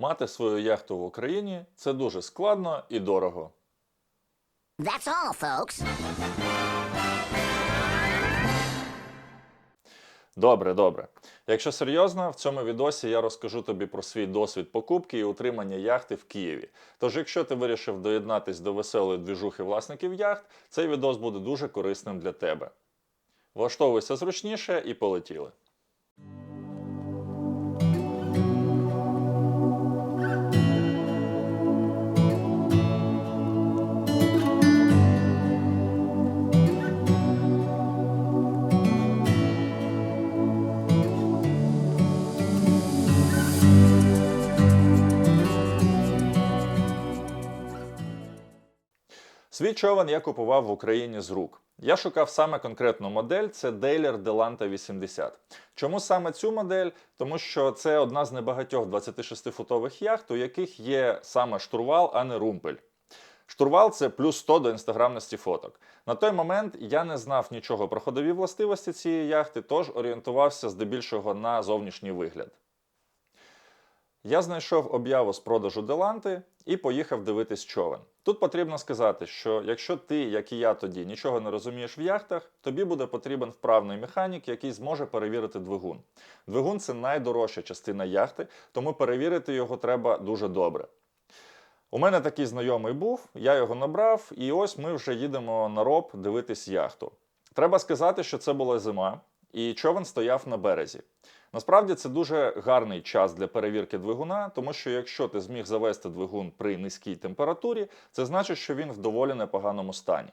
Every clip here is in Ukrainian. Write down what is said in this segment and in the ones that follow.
Мати свою яхту в Україні це дуже складно і дорого. That's all, folks. Добре, добре. Якщо серйозно, в цьому відосі я розкажу тобі про свій досвід покупки і утримання яхти в Києві. Тож, якщо ти вирішив доєднатись до веселої двіжухи власників яхт, цей відос буде дуже корисним для тебе. Влаштовуйся зручніше і полетіли. Свій човен я купував в Україні з рук. Я шукав саме конкретну модель, це Дейler Delanta 80. Чому саме цю модель? Тому що це одна з небагатьох 26-футових яхт, у яких є саме штурвал, а не румпель. Штурвал це плюс 100 до інстаграмності фоток. На той момент я не знав нічого про ходові властивості цієї яхти, тож орієнтувався здебільшого на зовнішній вигляд. Я знайшов об'яву з продажу Деланти і поїхав дивитись човен. Тут потрібно сказати, що якщо ти, як і я тоді, нічого не розумієш в яхтах, тобі буде потрібен вправний механік, який зможе перевірити двигун. Двигун це найдорожча частина яхти, тому перевірити його треба дуже добре. У мене такий знайомий був, я його набрав, і ось ми вже їдемо на роб дивитись яхту. Треба сказати, що це була зима, і човен стояв на березі. Насправді це дуже гарний час для перевірки двигуна, тому що якщо ти зміг завести двигун при низькій температурі, це значить, що він в доволі непоганому стані.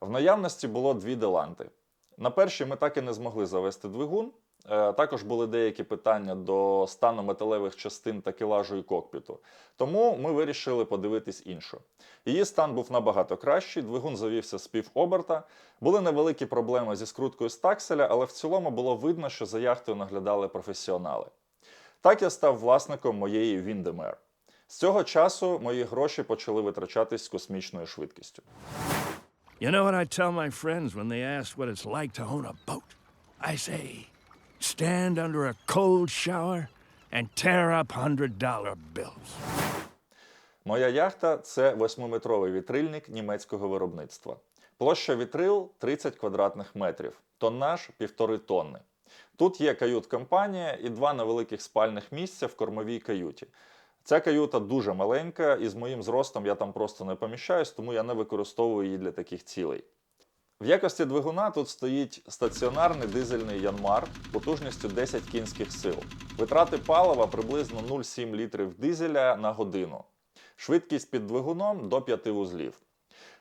В наявності було дві деланти. На першій ми так і не змогли завести двигун. Е, Також були деякі питання до стану металевих частин та кілажу і кокпіту. Тому ми вирішили подивитись іншу. Її стан був набагато кращий, двигун завівся з півоберта. Були невеликі проблеми зі скруткою стакселя, але в цілому було видно, що за яхтою наглядали професіонали. Так я став власником моєї Віндемер. З цього часу мої гроші почали витрачатись з космічною швидкістю. You know what I tell my friends when they ask what it's like to own a boat? I say, stand under a cold shower and tear up hundred dollar bills. Моя яхта це 8-метровий вітрильник німецького виробництва. Площа вітрил 30 квадратних метрів, тоннаж 1,5 тонни. Тут є кают-компанія і два невеликих спальних місця в кормовій каюті. Ця каюта дуже маленька, і з моїм зростом я там просто не поміщаюсь, тому я не використовую її для таких цілей. В якості двигуна тут стоїть стаціонарний дизельний Янмар потужністю 10 кінських сил. Витрати палива приблизно 0,7 літрів дизеля на годину. Швидкість під двигуном до 5 вузлів.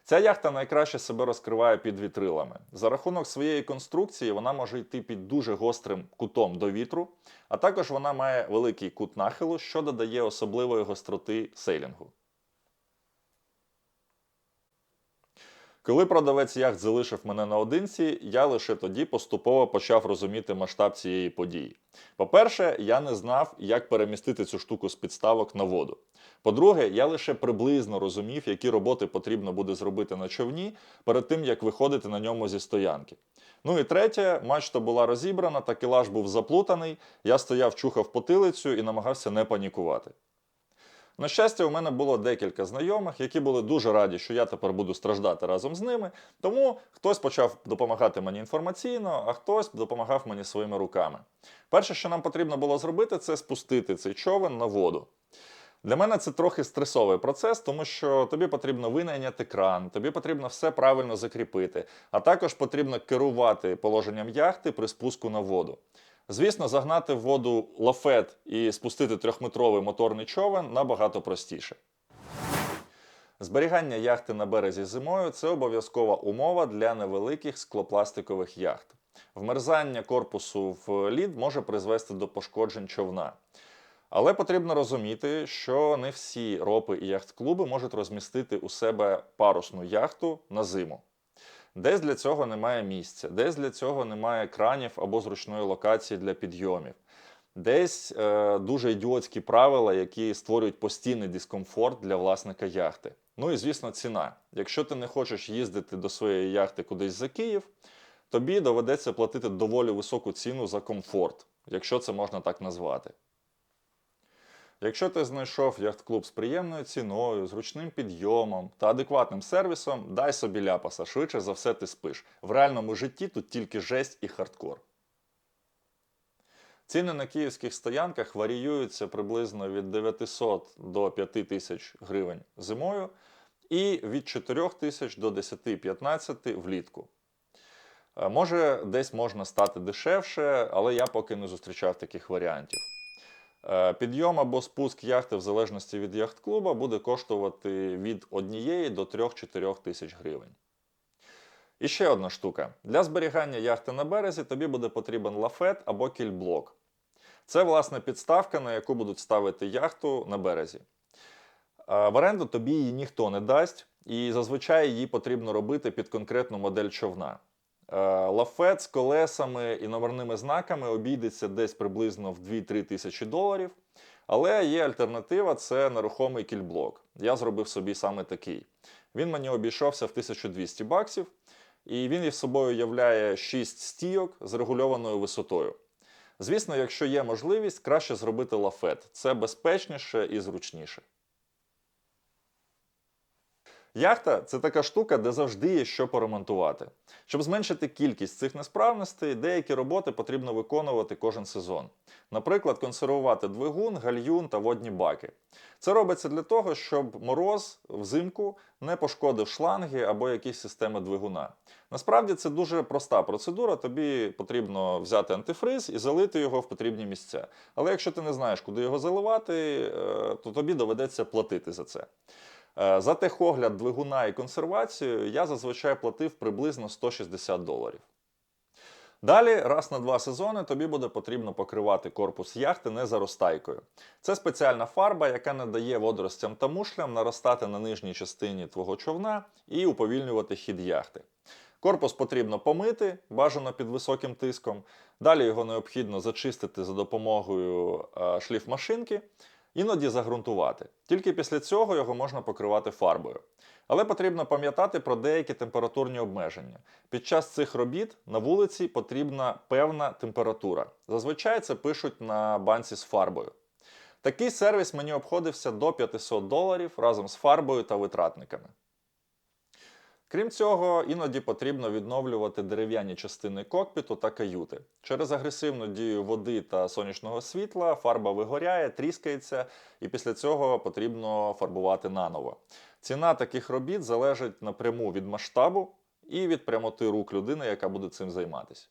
Ця яхта найкраще себе розкриває під вітрилами. За рахунок своєї конструкції вона може йти під дуже гострим кутом до вітру, а також вона має великий кут нахилу, що додає особливої гостроти сейлінгу. Коли продавець яхт залишив мене наодинці, я лише тоді поступово почав розуміти масштаб цієї події. По-перше, я не знав, як перемістити цю штуку з підставок на воду. По-друге, я лише приблизно розумів, які роботи потрібно буде зробити на човні перед тим, як виходити на ньому зі стоянки. Ну і третє, мачта була розібрана, такелаж був заплутаний, я стояв, чухав потилицю і намагався не панікувати. На щастя, у мене було декілька знайомих, які були дуже раді, що я тепер буду страждати разом з ними. Тому хтось почав допомагати мені інформаційно, а хтось допомагав мені своїми руками. Перше, що нам потрібно було зробити, це спустити цей човен на воду. Для мене це трохи стресовий процес, тому що тобі потрібно винайняти кран, тобі потрібно все правильно закріпити, а також потрібно керувати положенням яхти при спуску на воду. Звісно, загнати в воду лафет і спустити трьохметровий моторний човен набагато простіше. Зберігання яхти на березі зимою це обов'язкова умова для невеликих склопластикових яхт. Вмерзання корпусу в лід може призвести до пошкоджень човна. Але потрібно розуміти, що не всі ропи і яхт-клуби можуть розмістити у себе парусну яхту на зиму. Десь для цього немає місця, десь для цього немає кранів або зручної локації для підйомів. Десь е, дуже ідіотські правила, які створюють постійний дискомфорт для власника яхти. Ну і звісно, ціна. Якщо ти не хочеш їздити до своєї яхти кудись за Київ, тобі доведеться платити доволі високу ціну за комфорт, якщо це можна так назвати. Якщо ти знайшов яхт-клуб з приємною ціною, зручним підйомом та адекватним сервісом, дай собі ляпаса, швидше за все ти спиш. В реальному житті тут тільки жесть і хардкор. Ціни на київських стоянках варіюються приблизно від 900 до 5000 гривень зимою і від 4 тисяч до 10-15 влітку. Е, Може, десь можна стати дешевше, але я поки не зустрічав таких варіантів. Е, Підйом або спуск яхти в залежності від яхт-клуба буде коштувати від 1 до 3-4 тисяч гривень. І ще одна штука. Для зберігання яхти на березі тобі буде потрібен лафет або кільблок. Це, власне, підставка, на яку будуть ставити яхту на березі. Е, В оренду тобі її ніхто не дасть, і зазвичай її потрібно робити під конкретну модель човна. Е, Лафет з колесами і номерними знаками обійдеться десь приблизно в 2-3 тисячі доларів. Але є альтернатива це нерухомий кільблок. Я зробив собі саме такий. Він мені обійшовся в 1200 баксів, і він із собою являє 6 стійок з регульованою висотою. Звісно, якщо є можливість, краще зробити лафет. Це безпечніше і зручніше. Яхта це така штука, де завжди є що поремонтувати. Щоб зменшити кількість цих несправностей, деякі роботи потрібно виконувати кожен сезон. Наприклад, консервувати двигун, гальюн та водні баки. Це робиться для того, щоб мороз взимку не пошкодив шланги або якісь системи двигуна. Насправді це дуже проста процедура. Тобі потрібно взяти антифриз і залити його в потрібні місця. Але якщо ти не знаєш, куди його заливати, е, то тобі доведеться платити за це. Е, За техогляд двигуна і консервацію я зазвичай платив приблизно 160 доларів. Далі, раз на два сезони, тобі буде потрібно покривати корпус яхти не заростайкою. Це спеціальна фарба, яка не дає водоростям та мушлям наростати на нижній частині твого човна і уповільнювати хід яхти. Корпус потрібно помити, бажано під високим тиском. Далі його необхідно зачистити за допомогою е, шліфмашинки, іноді загрунтувати. Тільки після цього його можна покривати фарбою. Але потрібно пам'ятати про деякі температурні обмеження. Під час цих робіт на вулиці потрібна певна температура. Зазвичай це пишуть на банці з фарбою. Такий сервіс мені обходився до 500 доларів разом з фарбою та витратниками. Крім цього, іноді потрібно відновлювати дерев'яні частини кокпіту та каюти. Через агресивну дію води та сонячного світла фарба вигоряє, тріскається, і після цього потрібно фарбувати наново. Ціна таких робіт залежить напряму від масштабу і від прямоти рук людини, яка буде цим займатися.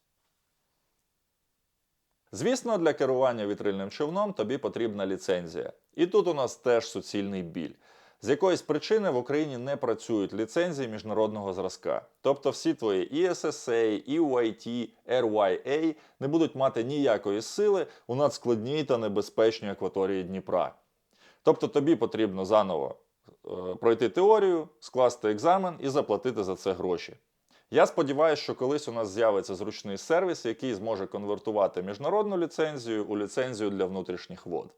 Звісно, для керування вітрильним човном тобі потрібна ліцензія. І тут у нас теж суцільний біль. З якоїсь причини в Україні не працюють ліцензії міжнародного зразка. Тобто всі твої ESSA, EYT, RYA не будуть мати ніякої сили у надскладній та небезпечній акваторії Дніпра. Тобто тобі потрібно заново е, пройти теорію, скласти екзамен і заплатити за це гроші. Я сподіваюся, що колись у нас з'явиться зручний сервіс, який зможе конвертувати міжнародну ліцензію у ліцензію для внутрішніх вод.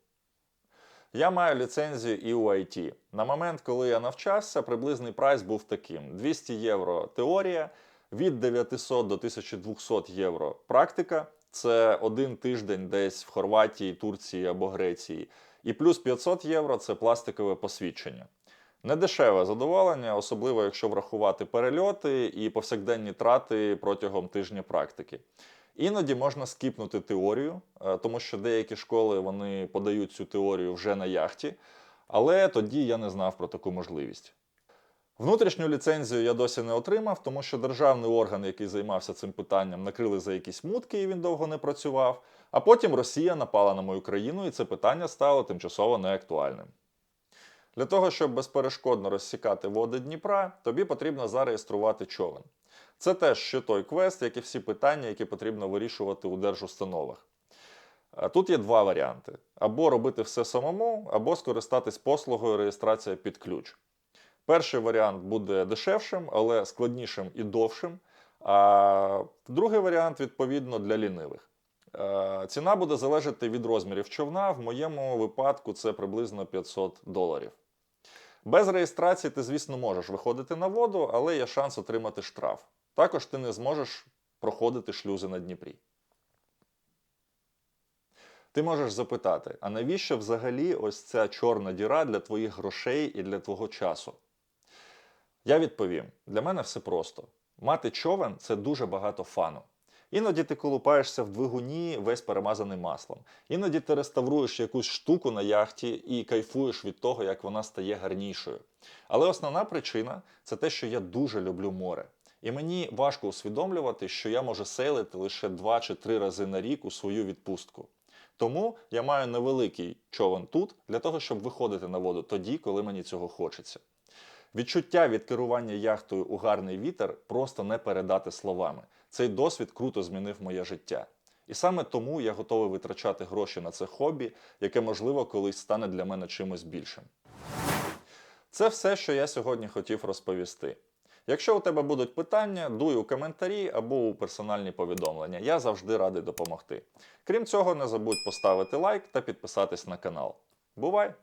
Я маю ліцензію EUIT. На момент, коли я навчався, приблизний прайс був таким: 200 євро теорія, від 900 до 1200 євро практика. Це один тиждень десь в Хорватії, Турції або Греції. І плюс 500 євро це пластикове посвідчення. Недешеве задоволення, особливо якщо врахувати перельоти і повсякденні трати протягом тижня практики. Іноді можна скіпнути теорію, е, тому що деякі школи вони подають цю теорію вже на яхті, але тоді я не знав про таку можливість. Внутрішню ліцензію я досі не отримав, тому що державний орган, який займався цим питанням, накрили за якісь мутки, і він довго не працював. А потім Росія напала на мою країну, і це питання стало тимчасово неактуальним. Для того, щоб безперешкодно розсікати води Дніпра, тобі потрібно зареєструвати човен. Це теж ще той квест, як і всі питання, які потрібно вирішувати у держустановах. Е, Тут є два варіанти: або робити все самому, або скористатись послугою реєстрація під ключ. Перший варіант буде дешевшим, але складнішим і довшим. А другий варіант, відповідно, для лінивих. Е, Ціна буде залежати від розмірів човна. В моєму випадку це приблизно 500 доларів. Без реєстрації ти, звісно, можеш виходити на воду, але є шанс отримати штраф. Також ти не зможеш проходити шлюзи на Дніпрі. Ти можеш запитати, а навіщо взагалі ось ця чорна діра для твоїх грошей і для твого часу? Я відповім: для мене все просто. Мати човен це дуже багато фану. Іноді ти колупаєшся в двигуні, весь перемазаний маслом. Іноді ти реставруєш якусь штуку на яхті і кайфуєш від того, як вона стає гарнішою. Але основна причина це те, що я дуже люблю море. І мені важко усвідомлювати, що я можу сейлити лише два чи три рази на рік у свою відпустку. Тому я маю невеликий човен тут для того, щоб виходити на воду тоді, коли мені цього хочеться. Відчуття від керування яхтою у гарний вітер просто не передати словами. Цей досвід круто змінив моє життя. І саме тому я готовий витрачати гроші на це хобі, яке, можливо, колись стане для мене чимось більшим. Це все, що я сьогодні хотів розповісти. Якщо у тебе будуть питання, дуй у коментарі або у персональні повідомлення. Я завжди радий допомогти. Крім цього, не забудь поставити лайк та підписатись на канал. Бувай!